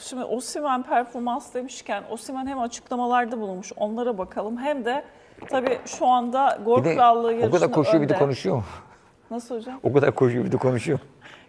şimdi Osimhen performans demişken Osimhen hem açıklamalarda bulunmuş onlara bakalım hem de tabii şu anda gol Bir de krallığı o yarışında kadar koşuyor bir de konuşuyor mu? Nasıl hocam? O kadar koşuyor bir de konuşuyor.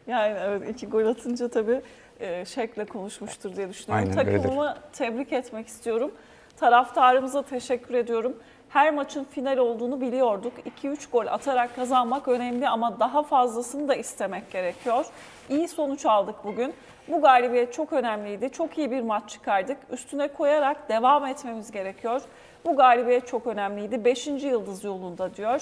Yani evet iki gol atınca tabii e, şekle konuşmuştur diye düşünüyorum. Aynen öyledir. Takımımı tebrik etmek istiyorum. Taraftarımıza teşekkür ediyorum. Her maçın final olduğunu biliyorduk. 2-3 gol atarak kazanmak önemli ama daha fazlasını da istemek gerekiyor. İyi sonuç aldık bugün. Bu galibiyet çok önemliydi. Çok iyi bir maç çıkardık. Üstüne koyarak devam etmemiz gerekiyor. Bu galibiyet çok önemliydi. 5. yıldız yolunda diyor.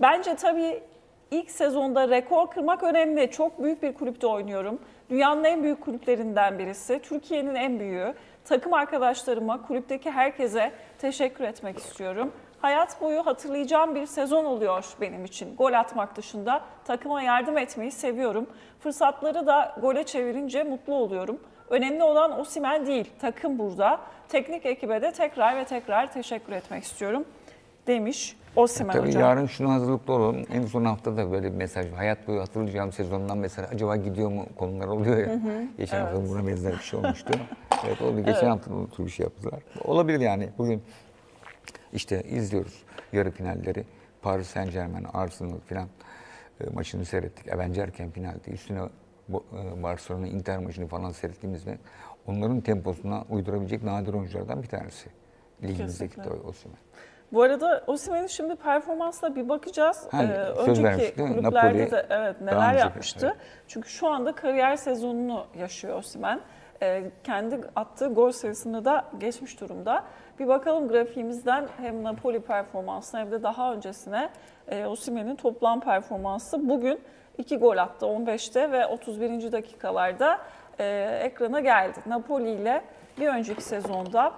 Bence tabii İlk sezonda rekor kırmak önemli. Çok büyük bir kulüpte oynuyorum. Dünyanın en büyük kulüplerinden birisi. Türkiye'nin en büyüğü. Takım arkadaşlarıma, kulüpteki herkese teşekkür etmek istiyorum. Hayat boyu hatırlayacağım bir sezon oluyor benim için. Gol atmak dışında takıma yardım etmeyi seviyorum. Fırsatları da gole çevirince mutlu oluyorum. Önemli olan Osimhen değil, takım burada. Teknik ekibe de tekrar ve tekrar teşekkür etmek istiyorum demiş Osimhen Tabii hocam. yarın şunu hazırlıklı olalım. En son haftada böyle bir mesaj. Hayat boyu hatırlayacağım sezondan mesela acaba gidiyor mu konular oluyor ya. Geçen hafta buna benzer bir şey olmuştu. evet oldu. Geçen hafta da o tür bir şey yaptılar. Olabilir yani. Bugün işte izliyoruz yarı finalleri. Paris Saint Germain, Arsenal falan e, maçını seyrettik. Avengerken finalde. Üstüne e, Barcelona Inter maçını falan seyrettiğimiz ve onların temposuna uydurabilecek nadir oyunculardan bir tanesi. Ligimizdeki. Osimhen. Bu arada Osimhen'in şimdi performansına bir bakacağız. Ha, Ee, önceki vermişti, kulüplerde Napoli de evet neler yapmıştı. evet. Çünkü şu anda kariyer sezonunu yaşıyor Osimhen. Ee, kendi attığı gol sayısını da geçmiş durumda. Bir bakalım grafiğimizden hem Napoli performansına hem de daha öncesine e, Osimhen'in toplam performansı bugün 2 gol attı 15'te ve 31. dakikalarda e, ekrana geldi. Napoli ile bir önceki sezonda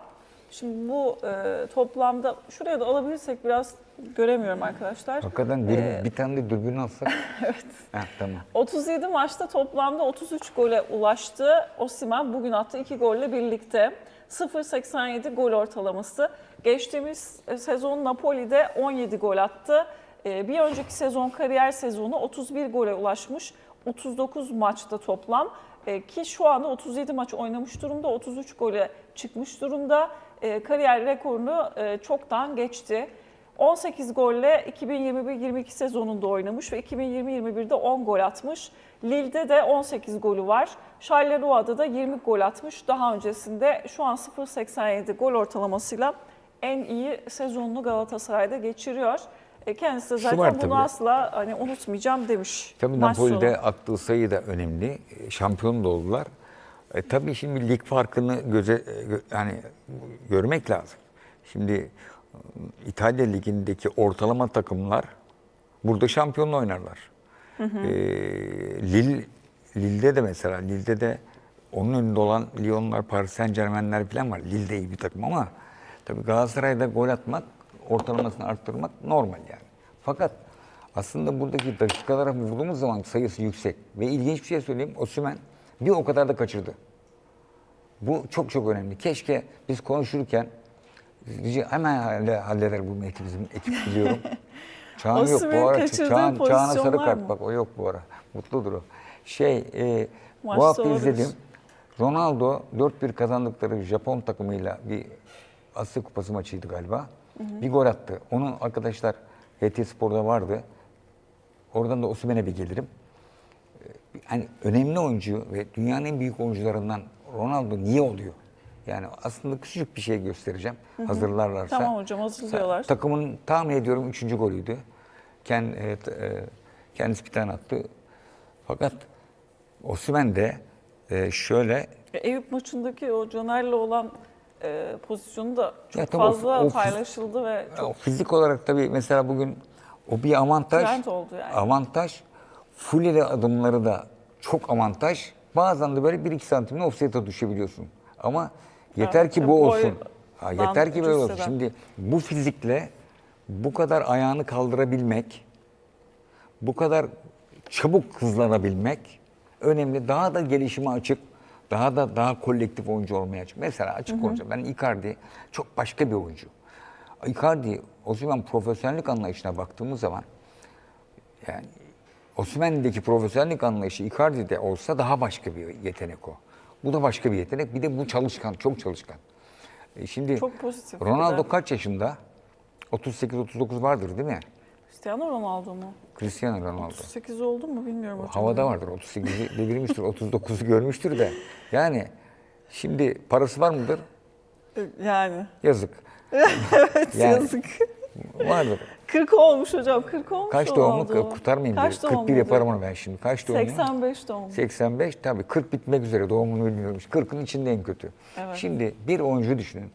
Şimdi bu e, toplamda şuraya da alabilirsek biraz göremiyorum arkadaşlar. Hakikaten bir, Ee, bir tane de dürbün alsak. evet. Heh, tamam. 37 maçta toplamda 33 gole ulaştı. Osimhen bugün attığı 2 golle birlikte 0.87 gol ortalaması. Geçtiğimiz e, sezon Napoli'de 17 gol attı. E, Bir önceki sezon kariyer sezonu 31 gole ulaşmış. 39 maçta toplam E, ki şu anda 37 maç oynamış durumda. 33 gole çıkmış durumda. E, Kariyer rekorunu e, çoktan geçti. 18 golle 2021-22 sezonunda oynamış ve 2020-21'de 10 gol atmış. Lille'de de 18 golü var. Charleroi da 20 gol atmış. Daha öncesinde şu an 0.87 gol ortalamasıyla en iyi sezonunu Galatasaray'da geçiriyor. E, Kendisi de zaten bunu tabii. asla hani unutmayacağım demiş. Tabii maç Napoli'de sonu. attığı sayı da önemli. E, Şampiyon da oldular. E, tabii şimdi lig farkını göze e, yani görmek lazım. Şimdi İtalya ligindeki ortalama takımlar burada şampiyonla oynarlar. E, Lille Lille'de de mesela Lille'de de onun önünde olan Lyon'lar, Paris Saint Germain'ler falan var. Lille iyi bir takım ama tabii Galatasaray'da gol atmak, ortalamasını arttırmak normal yani. Fakat aslında buradaki dakikalara vurduğumuz zaman sayısı yüksek. Ve ilginç bir şey söyleyeyim. Osimhen bir o kadar da kaçırdı. Bu çok çok önemli. Keşke biz konuşurken hemen halle- halleder bu ekip bizim ekip biliyorum. Çağan yok bu ara. Çağan, Çağan'a sarı kart bak o yok bu ara. Mutludur o. Şey e, bu hafta olabilir. izledim. Ronaldo 4-1 kazandıkları Japon takımıyla bir Asya Kupası maçıydı galiba. Bir gol attı. Onun arkadaşlar HT Spor'da vardı. Oradan da Osimhen'e bir gelirim. Ee, Hani önemli oyuncu ve dünyanın en büyük oyuncularından Ronaldo niye oluyor? Yani aslında küçücük bir şey göstereceğim. Hazırlarlarsa. Tamam hocam, hazırlıyorlar. Takımın tahmin ediyorum üçüncü golüydü. Ken, e, e, kendisi bir tane attı. Fakat Osimhen de e, şöyle E, Eyüp maçındaki o Caner'le olan e, pozisyonu da çok Ya o- fazla o fiz- paylaşıldı ve çok O fizik olarak tabii mesela bugün o bir avantaj. Trend oldu yani. Avantaj. Full adımları da çok avantaj. Bazen de böyle 1-2 santimle offside'a düşebiliyorsun. Ama yeter ki bu olsun. Ha, yeter ki böyle olsun. Şimdi bu fizikle bu kadar ayağını kaldırabilmek, bu kadar çabuk hızlanabilmek önemli. Daha da gelişime açık, daha da daha kolektif oyuncu olmaya açık. Mesela açık konuşacağım. Ben Icardi çok başka bir oyuncu. Icardi, Osimhen profesyonellik anlayışına baktığımız zaman yani Osimhen'deki profesyonellik anlayışı Icardi'de olsa daha başka bir yetenek o. Bu da başka bir yetenek. Bir de bu çalışkan, çok çalışkan. E şimdi Çok pozitif. Ronaldo de. kaç yaşında? 38-39 vardır değil mi? Cristiano Ronaldo mu? Cristiano Ronaldo. 38 oldu mu bilmiyorum hocam. Havada vardır. 38'i devirmiştir, 39'u görmüştür de. Yani şimdi parası var mıdır? Yani. Yazık. Evet Yani- yazık. Vardır. 40 olmuş hocam. 40 olmuş Kaç doğumlu? Kurtarmayayım Kaç dedi. 41 doğumluydu? yaparım onu ben şimdi. Kaç doğumlu? 85 doğumlu. 85 tabii 40 bitmek üzere doğumunu bilmiyorum. 40'ın içinde en kötü. Evet. Şimdi bir oyuncu düşünün.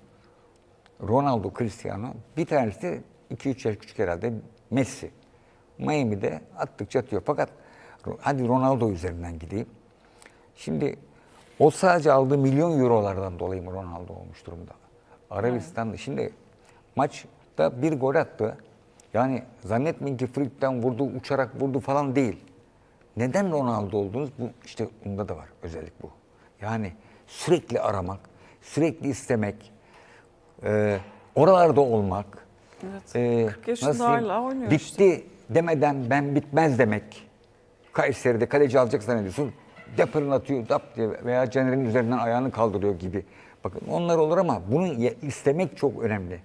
Ronaldo, Cristiano. Bir tanesi 2-3 yaş küçük herhalde Messi. Miami'de attıkça atıyor. Fakat hadi Ronaldo üzerinden gideyim. Şimdi o sadece aldığı milyon eurolardan dolayı mı Ronaldo olmuş durumda? Arabistan'da şimdi maçta bir gol attı. Yani zannetmeyin ki frikten vurdu, uçarak vurdu falan değil. Neden Ronaldo oldunuz? Bu işte bunda da var özellik bu. Yani sürekli aramak, sürekli istemek, e, oralarda olmak. Evet. e, 40 yaşında hala oynuyor Bitti işte. demeden ben bitmez demek. Kayseri'de kaleci alacak zannediyorsun. Depırın atıyor dap diye veya Caner'in üzerinden ayağını kaldırıyor gibi. Bakın onlar olur ama bunu istemek çok önemli.